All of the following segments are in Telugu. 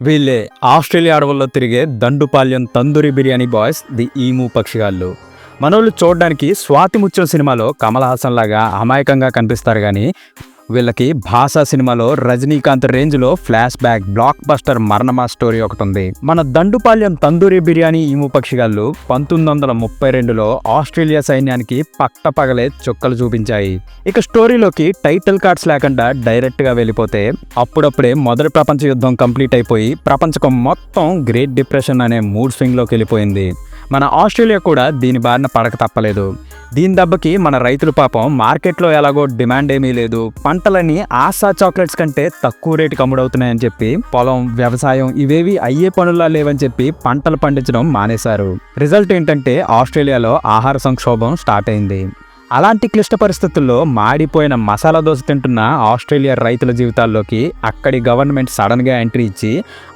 వీళ్ళే ఆస్ట్రేలియా అడవుల్లో తిరిగే Dandupalyam tandoori biryani boys the emu పక్షిగాళ్ళు. మనోళ్ళు చూడడానికి స్వాతి ముత్యం సినిమాలో కమల్ హాసన్ లాగా అమాయకంగా కనిపిస్తారు కానీ వీళ్ళకి భాషా సినిమాలో రజనీకాంత్ రేంజ్లో ఫ్లాష్ బ్యాక్ బ్లాక్ బస్టర్ మరణమా స్టోరీ ఒకటి ఉంది మన దండుపాల్యం తందూరి బిర్యానీ ఈము పక్షిగాళ్ళు పంతొమ్మిది వందల ముప్పై రెండులో ఆస్ట్రేలియా సైన్యానికి పట్టపగలే చుక్కలు చూపించాయి. ఇక స్టోరీలోకి టైటిల్ కార్డ్స్ లేకుండా డైరెక్ట్గా వెళ్ళిపోతే అప్పుడప్పుడే మొదటి ప్రపంచ యుద్ధం కంప్లీట్ అయిపోయి ప్రపంచకం మొత్తం గ్రేట్ డిప్రెషన్ అనే మూడ్ స్వింగ్లోకి వెళ్ళిపోయింది. మన ఆస్ట్రేలియా కూడా దీని బారిన పడక తప్పలేదు. దీని దెబ్బకి మన రైతులు పాపం మార్కెట్లో ఎలాగో డిమాండ్ ఏమీ లేదు. పంటలని ఆశా చాక్లెట్స్ కంటే తక్కువ రేటుకి అమ్ముడవుతున్నాయని చెప్పి పొలం వ్యవసాయం ఇవేవి అయ్యే పనుల్లా లేవని చెప్పి పంటలు పండించడం మానేశారు. రిజల్ట్ ఏంటంటే ఆస్ట్రేలియాలో ఆహార సంక్షోభం స్టార్ట్ అయింది. అలాంటి క్లిష్ట పరిస్థితుల్లో మాడిపోయిన మసాలా దోశ తింటున్న ఆస్ట్రేలియా రైతుల జీవితాల్లోకి అక్కడి గవర్నమెంట్ సడన్గా ఎంట్రీ ఇచ్చి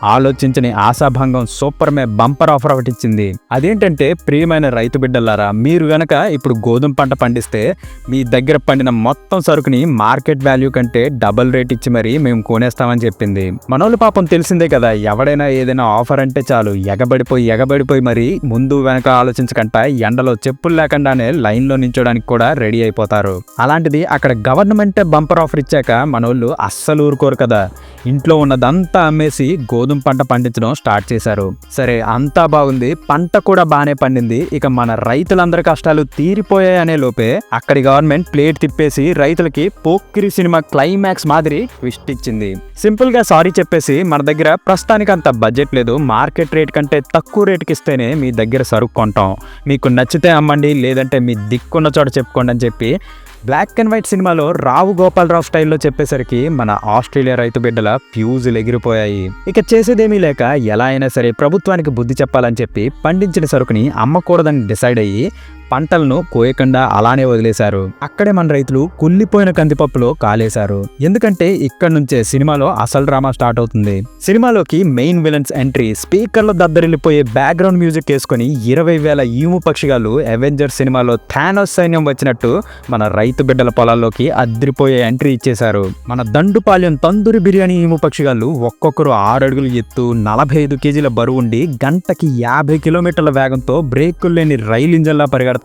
ఆలోచించని ఆశాభంగం సూపర్ మే బంపర్ ఆఫర్ ఒకటి ఇచ్చింది. అదేంటంటే ప్రియమైన రైతు బిడ్డలారా మీరు గనక ఇప్పుడు గోధుమ పంట పండిస్తే మీ దగ్గర పండిన మొత్తం సరుకుని మార్కెట్ వాల్యూ కంటే డబుల్ రేట్ ఇచ్చి మరీ మేము కొనేస్తామని చెప్పింది. మనోళ్ళు పాపం తెలిసిందే కదా ఎవడైనా ఏదైనా ఆఫర్ అంటే చాలు ఎగబడిపోయి ఎగబడిపోయి మరి ముందు వెనక ఆలోచించకుండా ఎండలో చెప్పులు లేకుండానే లైన్లో నించోడానికి కూడా రెడీ అయిపోతారు. అలాంటిది అక్కడ గవర్నమెంటే బంపర్ ఆఫర్ ఇచ్చాక మనోళ్ళు అస్సలు ఊరుకోరు కదా. ఇంట్లో ఉన్నదంతా అమ్మేసి గోధుమ పంట పండించడం స్టార్ట్ చేశారు. సరే అంతా బాగుంది. పంట కూడా బాగానే పండింది. ఇక మన రైతులందరి కష్టాలు తీరిపోయాయి అనే లోపే అక్కడి గవర్నమెంట్ ప్లేట్ తిప్పేసి రైతులకి పోక్కిరి సినిమా క్లైమాక్స్ మాదిరి ట్విస్ట్ ఇచ్చింది. సింపుల్గా సారీ చెప్పేసి మన దగ్గర ప్రస్తుతానికి అంత బడ్జెట్ లేదు. మార్కెట్ రేట్ కంటే తక్కువ రేటుకి ఇస్తేనే మీ దగ్గర సరుకు కొంటాం. మీకు నచ్చితే అమ్మండి లేదంటే మీ దిక్కున్న చోట చెప్పుకోండి అని చెప్పి బ్లాక్ అండ్ వైట్ సినిమాలో రావు గోపాలరావు స్టైల్లో చెప్పేసరికి మన ఆస్ట్రేలియా రైతు బిడ్డల ఫ్యూజులు ఎగిరిపోయాయి. ఇక చేసేదేమీ లేక ఎలా అయినా సరే ప్రభుత్వానికి బుద్ధి చెప్పాలని చెప్పి పండించిన సరుకుని అమ్మకూడదని డిసైడ్ అయ్యి పంటలను కోయకుండా అలానే వదిలేశారు. అక్కడే మన రైతులు కుళ్ళిపోయిన కందిపప్పులో కాలేశారు. ఎందుకంటే ఇక్కడ నుంచే సినిమాలో అసలు డ్రామా స్టార్ట్ అవుతుంది. సినిమాలోకి మెయిన్ విలన్స్ ఎంట్రీ స్పీకర్లో దద్దరిల్లిపోయే బ్యాక్గ్రౌండ్ మ్యూజిక్ వేసుకొని ఇరవై వేల ఈము పక్షిగాలు అవెంజర్ సినిమాలో థానోస్ సైన్యం వచ్చినట్టు మన రైతు బిడ్డల పొలాల్లోకి అద్రిపోయే ఎంట్రీ ఇచ్చేశారు. మన దండుపాలెం తందూరి బిర్యానీ ఈము పక్షిగాళ్ళు ఒక్కొక్కరు ఆరు అడుగులు ఎత్తు నలభై ఐదు కేజీల బరువుండి గంటకి యాభై కిలోమీటర్ల వేగంతో బ్రేకులు లేని రైలు ఇంజన్లా పరిగెడతారు.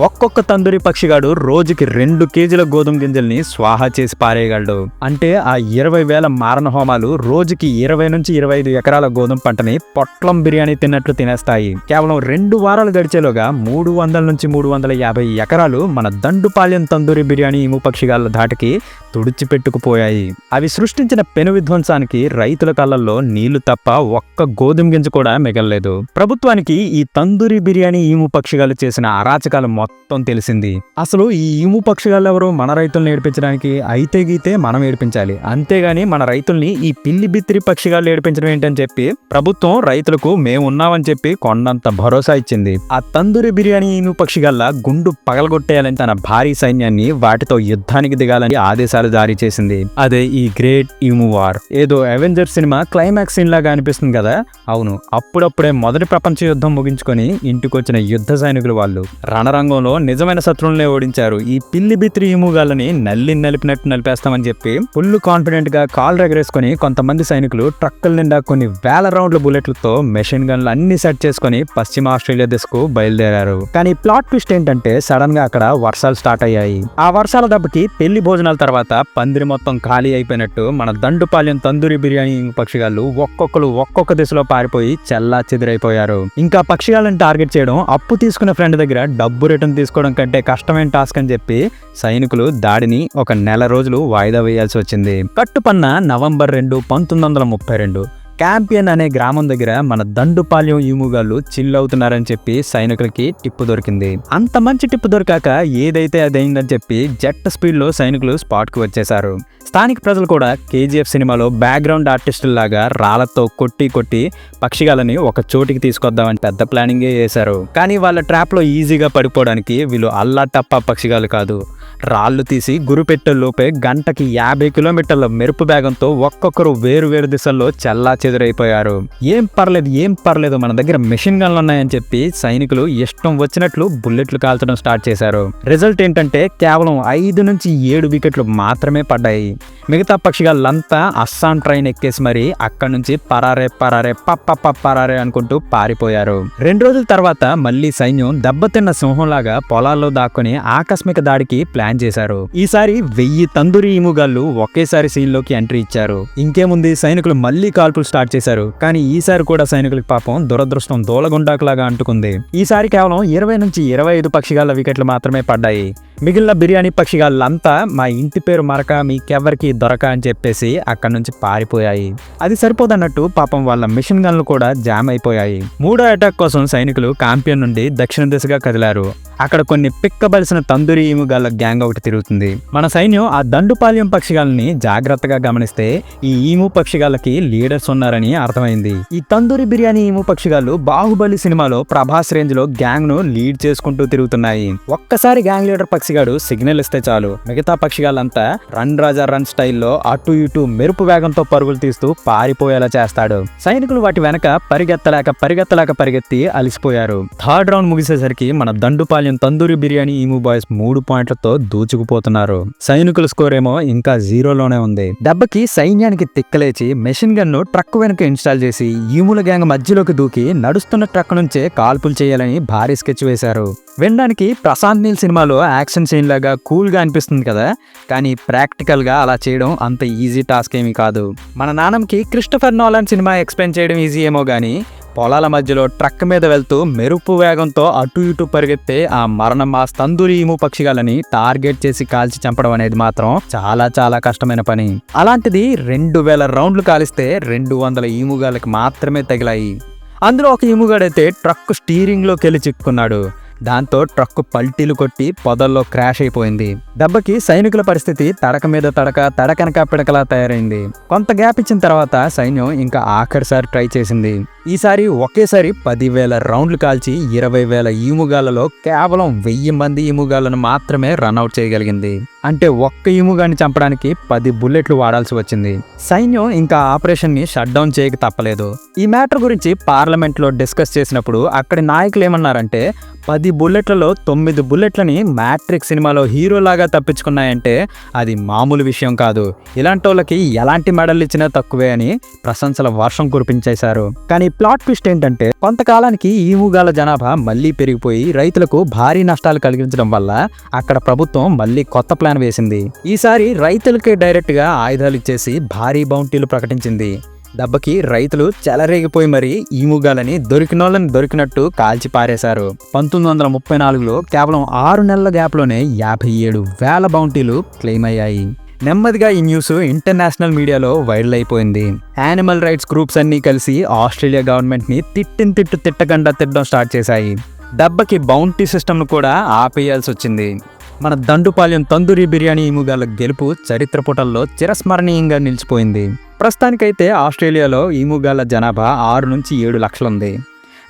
ఒక్కొక్క తందూరి పక్షిగాడు రోజుకి రెండు కేజీల గోధుమ గింజల్ని స్వాహా చేసి పారేయగలడు. అంటే ఆ ఇరవై వేల మారణ హోమాలు రోజుకి ఇరవై నుంచి ఇరవై ఐదు ఎకరాల గోధుమ పంటని పొట్లం బిర్యానీ తిన్నట్లు తినేస్తాయి. కేవలం రెండు వారాలు గడిచేలోగా మూడు వందల నుంచి మూడు వందల యాభై ఎకరాలు మన దండుపాలెం తందూరి బిర్యానీ ఇము పక్షిగాళ్ళ ధాటికి తుడిచిపెట్టుకుపోయాయి. అవి సృష్టించిన పెను విధ్వంసానికి రైతుల కళ్ళల్లో నీళ్ళు తప్ప ఒక్క గోధుమ గింజ కూడా మిగలలేదు. ప్రభుత్వానికి ఈ తందూరి బిర్యానీ ఈము పక్షిగాలు చేసిన అరాచకాలు మొత్తం తెలిసింది. అసలు ఈ ఈము పక్షిగాలు ఎవరు మన రైతులను ఏడిపించడానికి అయితే గీతే మనం ఏడిపించాలి. అంతేగాని మన రైతుల్ని ఈ పిల్లి బిత్తిరి పక్షిగాలు ఏడిపించడం ఏంటని చెప్పి ప్రభుత్వం రైతులకు మేము ఉన్నామని చెప్పి కొండంత భరోసా ఇచ్చింది. ఆ తందూరి బిర్యానీ ఈము పక్షిగాళ్ళ గుండు పగలగొట్టేయాలని తన భారీ సైన్యాన్ని వాటితో యుద్ధానికి దిగాలని ఆదేశాలు జారీ చేసింది. అదే ఈ గ్రేట్ ఈము వార్. ఏదో అవెంజర్ సినిమా క్లైమాక్స్ సీన్ లాగా అనిపిస్తుంది కదా? అవును అప్పుడప్పుడే మొదటి ప్రపంచ యుద్ధం ముగించుకొని ఇంటికొచ్చిన యుద్ధ సైనికులు వాళ్ళు. రణరంగంలో నిజమైన శత్రువులనే ఓడించారు. ఈ పిల్లి బిత్రి ఈముగాళ్ళని నల్లి నలిపినట్టు నలిపేస్తామని చెప్పి ఫుల్ కాన్ఫిడెంట్గా కాల్ ఎగరేసుకొని కొంతమంది సైనికులు ట్రక్కుల నిండా కొన్ని వేల రౌండ్ల బుల్లెట్లతో మెషిన్ గన్లు అన్ని సెట్ చేసుకొని పశ్చిమ ఆస్ట్రేలియా దిశకు బయలుదేరారు. కానీ ప్లాట్ ట్విస్ట్ ఏంటంటే సడన్గా అక్కడ వర్షాలు స్టార్ట్ అయ్యాయి. ఆ వర్షాల దెబ్బకి పెళ్ళి భోజనాల తర్వాత పందిరి మొత్తం ఖాళీ అయిపోయినట్టు మన దండుపాలెం తందూరి బిర్యానీ పక్షిగాళ్ళు ఒక్కొక్కరు ఒక్కొక్క దిశలో పారిపోయి చెల్లా చెదిరైపోయారు. ఇంకా పక్షిగాళ్ళని టార్గెట్ చేయడం అప్పు తీసుకున్న ఫ్రెండ్ దగ్గర డబ్బు రిటర్న్ తీసుకోవడం కంటే కష్టమైన టాస్క్ అని చెప్పి సైనికులు దాడిని ఒక నెల రోజులు వాయిదా వేయాల్సి వచ్చింది. కట్టుపన్న నవంబర్ రెండు పంతొమ్మిది వందల ముప్పై రెండు. క్యాంపియన్ అనే గ్రామం దగ్గర మన దండుపాల్యం ఈముగాళ్ళు చిల్ అవుతున్నారని చెప్పి సైనికులకి టిప్పు దొరికింది. అంత మంచి టిప్పు దొరికాక ఏదైతే అదైందని చెప్పి జెట్ స్పీడ్లో సైనికులు స్పాట్కి వచ్చేశారు. స్థానిక ప్రజలు కూడా కేజీఎఫ్ సినిమాలో బ్యాక్గ్రౌండ్ ఆర్టిస్టుల్లాగా రాళ్ళతో కొట్టి కొట్టి పక్షిగాలని ఒక చోటికి తీసుకొద్దామని పెద్ద ప్లానింగే చేశారు. కానీ వాళ్ళ ట్రాప్లో ఈజీగా పడిపోవడానికి వీళ్ళు అల్లా టప్ప పక్షిగాలు కాదు. రాళ్ళు తీసి గురిపెట్టే లోపే గంటకి యాభై కిలోమీటర్ల మెరుపు వేగంతో ఒక్కొక్కరు వేరు వేరు దిశల్లో చల్లా ఎదురైపోయారు. ఏం పర్లేదు ఏం పర్లేదు మన దగ్గర మెషిన్ గన్లు ఉన్నాయని చెప్పి సైనికులు ఇష్టం వచ్చినట్లు బుల్లెట్లు కాల్చడం స్టార్ట్ చేశారు. రిజల్ట్ ఏంటంటే కేవలం ఐదు నుంచి ఏడు వికెట్లు మాత్రమే పడ్డాయి. మిగతా పక్షిగాళ్ళంతా అస్సాం ట్రైన్ ఎక్కేసి మరి అక్కడి నుంచి పరారే పరారే పప్ప పరారే అనుకుంటూ పారిపోయారు. రెండు రోజుల తర్వాత మళ్ళీ సైన్యం దెబ్బతిన్న సింహంలాగా పొలాల్లో దాక్కుని ఆకస్మిక దాడికి ప్లాన్ చేశారు. ఈసారి వెయ్యి తందూరి ఈముగాళ్ళు ఒకేసారి సీన్లోకి ఎంట్రీ ఇచ్చారు. ఇంకేముంది సైనికులు మళ్ళీ కాల్పులు స్టార్ట్ చేశారు. కానీ ఈసారి కూడా సైనికులకు పాపం దురదృష్టం దోలగుండాకులాగా అంటుకుంది. ఈసారి కేవలం ఇరవై నుంచి ఇరవై ఐదు పక్షిగాల వికెట్లు మాత్రమే పడ్డాయి. మిగిలిన బిర్యానీ పక్షిగాళ్ళంతా మా ఇంటి పేరు మరక మీకెవ్వరికి దొరక అని చెప్పేసి అక్కడి నుంచి పారిపోయాయి. అది సరిపోదన్నట్టు పాపం వాళ్ళ మిషన్ గన్లు కూడా జామ్ అయిపోయాయి. మూడో అటాక్ కోసం సైనికులు కాంపియన్ నుండి దక్షిణ దిశగా కదిలారు. అక్కడ కొన్ని పిక్కబలిసిన తందూరి ఈముగాళ్ళ గ్యాంగ్ ఒకటి తిరుగుతుంది. మన సైన్యం ఆ దండుపాల్యం పక్షిగాలని జాగ్రత్తగా గమనిస్తే ఈ ఈము పక్షిగాళ్ళకి లీడర్స్ ఉన్నారని అర్థమైంది. ఈ తందూరి బిర్యానీ ఈము పక్షిగాళ్ళు బాహుబలి సినిమాలో ప్రభాస్ రేంజ్లో గ్యాంగ్ను లీడ్ చేసుకుంటూ తిరుగుతున్నాయి. ఒక్కసారి గ్యాంగ్ లీడర్ పక్షి పక్షిగాడు సిగ్నల్ ఇస్తే చాలు. మిగతా పక్షిగాళ్ళంతా రన్ రాజా రన్ స్టైల్లో అటు ఇటు మెరుపు వేగంతో పరుగులు తీస్తూ పారిపోయేలా చేస్తాడు. సైనికులు వాటి వెనక పరిగెత్తలేక పరిగెత్తలేక పరిగెత్తి అలిసిపోయారు. థర్డ్ రౌండ్ ముగిసేసరికి మన దండుపాల్యం తందూరి బిర్యానీ ఈము బాయ్స్ మూడు పాయింట్లతో దూచుకుపోతున్నారు. సైనికుల స్కోర్ ఏమో ఇంకా జీరోలోనే ఉంది. దెబ్బకి సైన్యానికి తిక్కలేచి మెషిన్ గన్ను ట్రక్ వెనుక ఇన్స్టాల్ చేసి ఈముల గ్యాంగ్ మధ్యలోకి దూకి నడుస్తున్న ట్రక్ నుంచే కాల్పులు చేయాలని భారీ స్కెచ్ వేశారు. వినడానికి ప్రశాంత్ నీల్ సినిమాలో యాక్షన్ సీన్ లాగా కూల్గా అనిపిస్తుంది కదా కానీ ప్రాక్టికల్గా అలా చేయడం అంత ఈజీ టాస్క్ ఏమీ కాదు. మన నాన్నకి క్రిస్టఫర్ నోలాన్ సినిమా ఎక్స్ప్లెయిన్ చేయడం ఈజీ ఏమో కానీ పొలాల మధ్యలో ట్రక్ మీద వెళ్తూ మెరుపు వేగంతో అటు ఇటు పరిగెత్తే ఆ మరణం ఆ తందూరి ఈము పక్షిగాలని టార్గెట్ చేసి కాల్చి చంపడం అనేది మాత్రం చాలా చాలా కష్టమైన పని. అలాంటిది రెండు వేల రౌండ్లు కాలిస్తే రెండు వందల ఈముగాళ్ళకి మాత్రమే తగిలాయి. అందులో ఒక ఈముగాడైతే ట్రక్ స్టీరింగ్లోకి వెళ్ళి చిక్కుకున్నాడు. దాంతో ట్రక్ పల్టీలు కొట్టి పొదల్లో క్రాష్ అయిపోయింది. దెబ్బకి సైనికుల పరిస్థితి తడక మీద తడక తడకనక పిడకలా తయారైంది. కొంత గ్యాప్ ఇచ్చిన తర్వాత సైన్యం ఇంకా ఆఖరిసారి ట్రై చేసింది. ఈసారి ఒకేసారి పదివేల రౌండ్లు కాల్చి ఇరవై వేల ఈముగాలలో కేవలం వెయ్యి మంది ఈముగాలను మాత్రమే రన్అట్ చేయగలిగింది. అంటే ఒక్క ఈముగాని చంపడానికి పది బుల్లెట్లు వాడాల్సి వచ్చింది. సైన్యం ఇంకా ఆపరేషన్ని షట్ డౌన్ చేయక తప్పలేదు. ఈ మ్యాటర్ గురించి పార్లమెంట్లో డిస్కస్ చేసినప్పుడు అక్కడి నాయకులు ఏమన్నారంటే పది బుల్లెట్లలో తొమ్మిది బుల్లెట్లని మ్యాట్రిక్ సినిమాలో హీరోలాగా తప్పించుకున్నాయంటే అది మామూలు విషయం కాదు. ఇలాంటి వాళ్ళకి ఎలాంటి మెడల్ ఇచ్చినా తక్కువే అని ప్రశంసల వర్షం కురిపించేశారు. కానీ ప్లాట్ ట్విస్ట్ ఏంటంటే కొంతకాలానికి ఈ మూగాల జనాభా మళ్ళీ పెరిగిపోయి రైతులకు భారీ నష్టాలు కలిగించడం వల్ల అక్కడ ప్రభుత్వం మళ్ళీ కొత్త ప్లాన్ వేసింది. ఈసారి రైతులకే డైరెక్ట్గా ఆయుధాలు ఇచ్చేసి భారీ బౌంటీలు ప్రకటించింది. దెబ్బకి రైతులు చెలరేగిపోయి మరి ఈముగాలని దొరికినోళ్ళని దొరికినట్టు కాల్చి పారేశారు. పంతొమ్మిది వందల ముప్పై నాలుగులో కేవలం ఆరు నెలల గ్యాప్లోనే యాభై ఏడు వేల బౌంటీలు క్లెయిమ్ అయ్యాయి. నెమ్మదిగా ఈ న్యూస్ ఇంటర్నేషనల్ మీడియాలో వైరల్ అయిపోయింది. యానిమల్ రైట్స్ గ్రూప్స్ అన్నీ కలిసి ఆస్ట్రేలియా గవర్నమెంట్ని తిట్టిన తిట్టు తిట్టకుండా తిట్టడం స్టార్ట్ చేశాయి. దెబ్బకి బౌంటీ సిస్టమ్ను కూడా ఆపేయాల్సి వచ్చింది. మన దండుపాలెం తందూరి బిర్యానీ ఈముగాల గెలుపు చరిత్ర పుటల్లో చిరస్మరణీయంగా నిలిచిపోయింది. ప్రస్తుతానికైతే ఆస్ట్రేలియాలో ఈముగాల జనాభా ఆరు నుంచి ఏడు లక్షలుంది.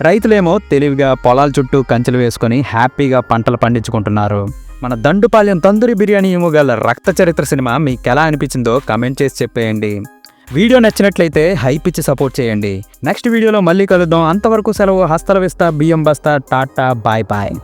రైతులేమో తెలివిగా పొలాల చుట్టూ కంచెలు వేసుకొని హ్యాపీగా పంటలు పండించుకుంటున్నారు. మన దండుపాలెం తందూరి బిర్యానీ ఈముగాల రక్త చరిత్ర సినిమా మీకు ఎలా అనిపించిందో కమెంట్ చేసి చెప్పేయండి. వీడియో నచ్చినట్లయితే హైప్ ఇచ్చి సపోర్ట్ చేయండి. నెక్స్ట్ వీడియోలో మళ్ళీ కలుద్దాం. అంతవరకు సెలవు హస్తల విస్తా బియ్యం బస్తా టాటా బాయ్ బాయ్.